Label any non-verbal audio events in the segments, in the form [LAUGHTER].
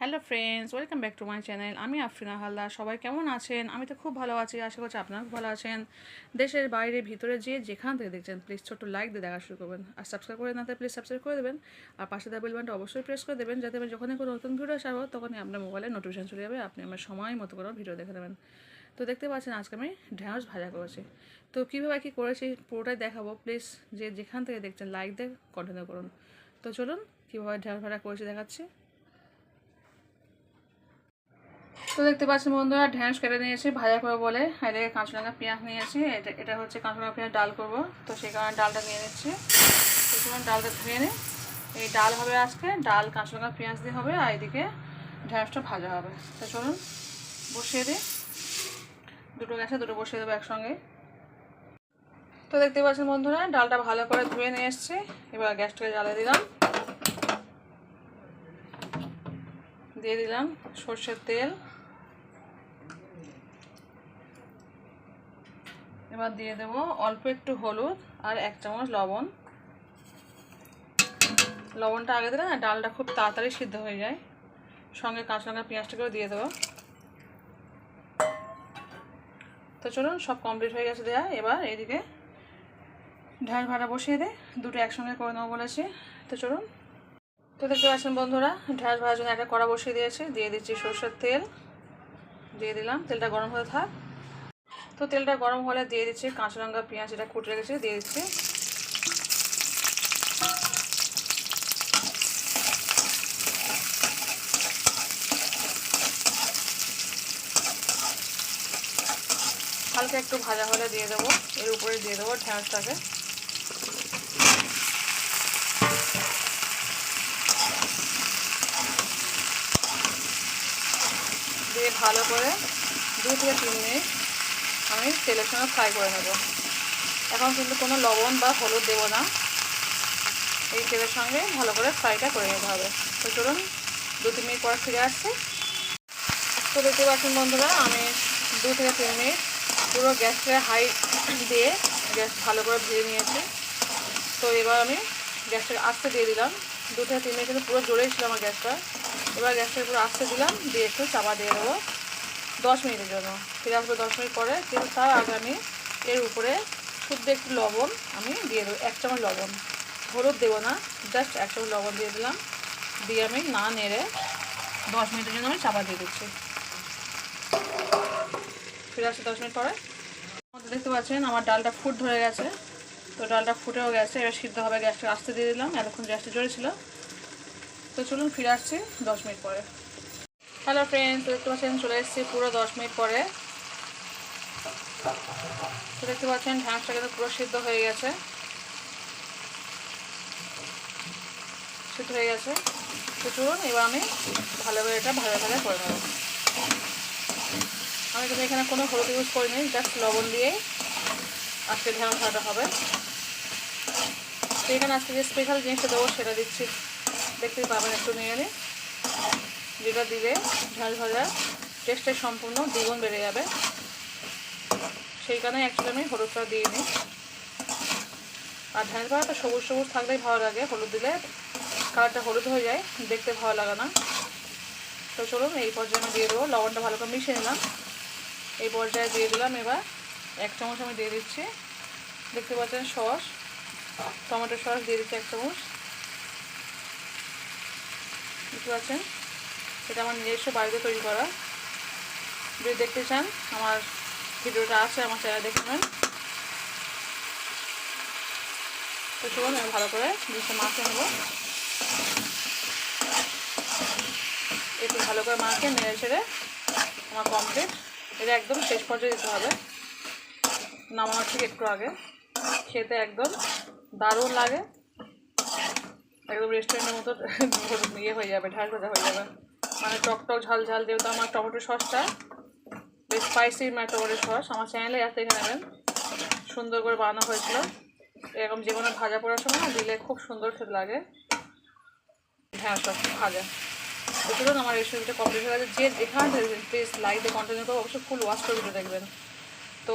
Hello friends welcome back to my channel আমি আফরিনা হালদার। সবাই কেমন আছেন? আমি তো খুব ভালো আছি, আশা করছি আপনারা ভালো আছেন। দেশের বাইরে, ভিতরে যে যেখান থেকে দেখছেন প্লিজ ছোট্ট লাইক দিয়ে দেখা শুরু করবেন। আর সাবস্ক্রাইব করে না প্লিজ সাবস্ক্রাইব করে দেবেন। আর পাশে দেওয়া বেলবানটা অবশ্যই প্রেস করে দেবেন, যাতে আমি যখনই কোনো নতুন ভিডিও আসব তখনই আপনার মোবাইলে নোটিফিকেশন চলে যাবে, আপনি আমার সময় মতো করে ভিডিও দেখে নেবেন। তো দেখতে পাচ্ছেন, আজকে আমি ঢ্যাঁড়স ভাজা করেছি। তো কীভাবে কী করেছি, পুরোটাই দেখাবো। প্লিজ যে যেখান থেকে দেখছেন লাইক দিয়ে কন্টিনিউ করুন। তো চলুন, কীভাবে ঢ্যাঁড়স ভাজা করেছি দেখাচ্ছি। তো দেখতে পাচ্ছেন বন্ধুরা ঢ্যাঁড়স কেটে নিয়েছি, ভাজা করে বলে। এদিকে কাঁচা লঙ্কা পেঁয়াজ নিয়েছি, এটা এটা হচ্ছে কাঁচা লঙ্কা পেঁয়াজ ডাল করব। তো সেই কারণে ডালটা নিয়ে নিচ্ছি। সময় ডালটা ধুয়ে নিই এই ডাল হবে আজকে, ডাল কাঁচা লঙ্কা পেঁয়াজ দিয়ে হবে, আর এদিকে ঢ্যাঁড়সটা ভাজা হবে। তো চলুন, বসিয়ে দিই। দুটো গ্যাসে দুটো বসিয়ে দেবো একসঙ্গে। তো দেখতে পাচ্ছেন বন্ধুরা, ডালটা ভালো করে ধুয়ে নিয়ে এসছি। এবার গ্যাসটাকে জ্বালে দিলাম। দিয়ে দিলাম সর্ষের তেল। এবার দিয়ে দেব অল্প একটু হলুদ আর এক চামচ লবণ। লবণটা আগে দিলে না ডালটা খুব তাড়াতাড়ি সিদ্ধ হয়ে যায়। সঙ্গে কাঁচা লঙ্কা পেঁয়াজটাকেও দিয়ে দেবো। তো চলুন, সব কমপ্লিট হয়ে গেছে দেয়া। এবার এদিকে ঢাল ভাড়া বসিয়ে দে। দুটো একসঙ্গে করে নেব বলেছি। তো চলুন। তো দেখতে পাচ্ছেন বন্ধুরা ঢ্যাঁড়স ভাজার জন্য একটা কড়া বসিয়ে দিয়েছি। দিয়ে দিচ্ছি সরষের তেল। দিয়ে দিলাম, তেলটা গরম হতে থাক। তো তেলটা গরম হলে দিয়ে দিচ্ছি কাঁচা লঙ্কা, পেঁয়াজ এটা কুটে রেখেছি, দিয়ে দিচ্ছি। হালকা একটু ভাজা হলে দিয়ে দেবো, এর উপরে দিয়ে দেবো ঢ্যাঁড়সটাকে দিয়ে ভালো করে দু থেকে তিন মিনিট আমি তেলের সঙ্গে ফ্রাই করে নেব। এখন কিন্তু কোনো লবণ বা হলুদ দেবো না। এই তেলের সঙ্গে ভালো করে ফ্রাইটা করে নিতে হবে। তো চলুন, দু তিন মিনিট পরে ফিরে আসছি। তো দেখতে পাচ্ছেন বন্ধুরা, আমি দু থেকে তিন মিনিট পুরো গ্যাসটা হাই দিয়ে গ্যাস ভালো করে ভেজে নিয়েছি। তো এবার আমি গ্যাসটাকে আস্তে দিয়ে দিলাম। দু থেকে তিন মিনিট কিন্তু পুরো জোরেই ছিল আমার গ্যাসটা। এবার গ্যাসটা পুরো আস্তে দিলাম, দিয়ে একটু চাপা দিয়ে দেবো। দশ মিনিটের জন্য। ফিরে আসব দশ মিনিট পরে, কিন্তু তার আগে আমি এর উপরে শুদ্ধ একটু লবণ আমি দিয়ে দেবো, এক চামচ লবণ। হলুদ দেবো না জাস্ট এক চামচ লবণ দিয়ে দিলাম। দিয়ে আমি না নেড়ে দশ মিনিটের জন্য আমি চাপা দিয়ে দিচ্ছি। ফিরে আসছি দশ মিনিট পরে। মধ্যে দেখতে পাচ্ছেন আমার ডালটা ফুট ধরে গেছে। তো ডালটা ফুটেও গেছে, এবার সিদ্ধ হবে গ্যাসটা, আস্তে দিয়ে দিলাম, এতক্ষণ গ্যাসটা ছিল। তো চলুন ফিরে আসছি দশ মিনিট পরে। হ্যালো ফ্রেন্ডস দেখতে পাচ্ছেন, চলে এসেছি পুরো দশ মিনিট পরে। তো দেখতে পাচ্ছেন ঢ্যাঁসটা কিন্তু পুরো সিদ্ধ হয়ে গেছে। সিদ্ধ হয়ে গেছে। তো চলুন, এবার আমি ভালোভাবে এটা ভালো ভালো করে নেব। আমি কিন্তু এখানে কোনো হলুদ ইউজ করিনি জাস্ট লবণ দিয়েই আজকে ঢ্যাঁড়স ভাজাটা হবে। তো এখানে আজকে যে স্পেশাল জিনিসটা দেবো, সেটা দিচ্ছি। দেখতেই পাবেন একটু নিয়ে নিই যেটা দিলে ঝাল ভাজা টেস্টের সম্পূর্ণ দ্বিগুণ বেড়ে যাবে। সেই কারণে অ্যাকচুয়ালি আমি হলুদটা দিয়ে নিই আর ঝাল ভাজাটা সবুজ সবুজ থাকলেই ভালো লাগে। হলুদ দিলে কালারটা হলুদ হয়ে যায়, দেখতে ভালো লাগে না। তো চলুন এই পর্যায়ে আমি দিয়ে দেবো। লবণটা ভালো করে মিশিয়ে নিলাম। এই পর্যায়ে দিয়ে দিলাম এবার এক চামচ আমি দিয়ে দিচ্ছি। দেখতে পাচ্ছেন সস। টমেটো সস দিয়ে দিচ্ছি এক চামচ। বুঝতে পারছেন এটা আমার নিজস্ব বাড়িতে তৈরি করা। যদি দেখতে চান, আমার ভিডিওটা আছে, আমার চ্যানেল দেখে নেবেন। তো চলুন, আমি ভালো করে জিনিসটা মাখে নেব। একটু ভালো করে মাখে নেড়ে ছেড়ে আমার কমপ্লিট এটা একদম শেষ পর্যায়ে দিতে হবে। নামানোর ঠিক একটু আগে। খেতে একদম দারুণ লাগে। একদম রেস্টুরেন্টের মতো [LAUGHS] ইয়ে হয়ে যাবে, ঢাল হয়ে যাবে। মানে টক টক ঝাল ঝাল যেহেতু আমার টমেটো সসটা। বেশ স্পাইসি মানে টমেটো সস। আমার চ্যানেলে এত দেখে নেবেন। সুন্দর করে বানানো হয়েছিল। এরকম যে কোনো ভাজা পড়ার সময় দিলে খুব সুন্দর খেতে লাগে। হ্যাঁ সস ভাজা। তো আমার রেসিপিটা কমপ্লিট হয়ে গেছে। যে যেখানে প্লিজ লাইকে কন্টিনিউ করে। অবশ্যই ফুল ওয়াশ করে ভিডিও দেখবেন। তো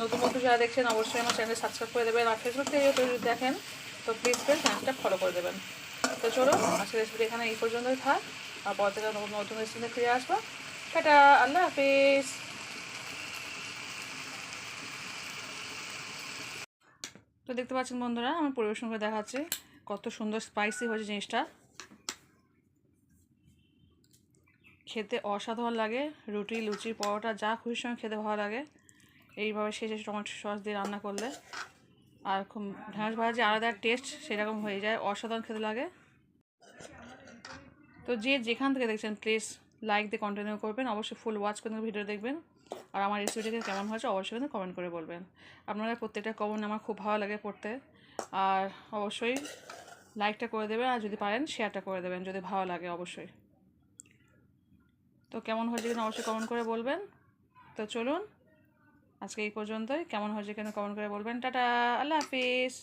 নতুন নতুন যারা দেখছেন, অবশ্যই আমার চ্যানেল সাবস্ক্রাইব করে দেবেন। আর ফেসবুক থেকে যদি দেখেন, তো প্লিজ প্লিজ চ্যানেলটা ফলো করে দেবেন। তো চলো আজকে রেসিপি এখানে এই পর্যন্তই থাক। পর থেকে নতুন রেসিপিতে ফিরে আসব। টাটা, আল্লাহ হাফিজ। তো দেখতে পাচ্ছেন বন্ধুরা আমি পরিবেশন করে দেখাচ্ছি কত সুন্দর স্পাইসি হয়েছে জিনিসটা। খেতে অসাধারণ লাগে, রুটি, লুচি, পরোটা, যা খুশির সঙ্গে খেতে ভালো লাগে। এইভাবে শেষে টমেটো সস দিয়ে রান্না করলে আর খুব ঢেঁড়স ভাজা যে আলাদা টেস্ট সেরকম হয়ে যায়, অসাধারণ খেতে লাগে। তো যে যেখান থেকে দেখছেন প্লিজ লাইক দিয়ে কন্টিনিউ করবেন। অবশ্যই ফুল ওয়াচ করে ভিডিও দেখবেন। আর আমার রেসিপিটাকে কেমন হয়েছে, অবশ্যই কিন্তু কমেন্ট করে বলবেন। আপনারা প্রত্যেকটা কমেন্ট আমার খুব ভালো লাগে পড়তে। আর অবশ্যই লাইকটা করে দেবেন, আর যদি পারেন শেয়ারটা করে দেবেন, যদি ভালো লাগে অবশ্যই। তো কেমন হয়েছে কিনা অবশ্যই কমেন্ট করে বলবেন। তো চলুন, আজকে এই পর্যন্তই। কেমন হয়েছে কিনা কমেন্ট করে বলবেন। টাটা, আল্লাহ হাফিজ।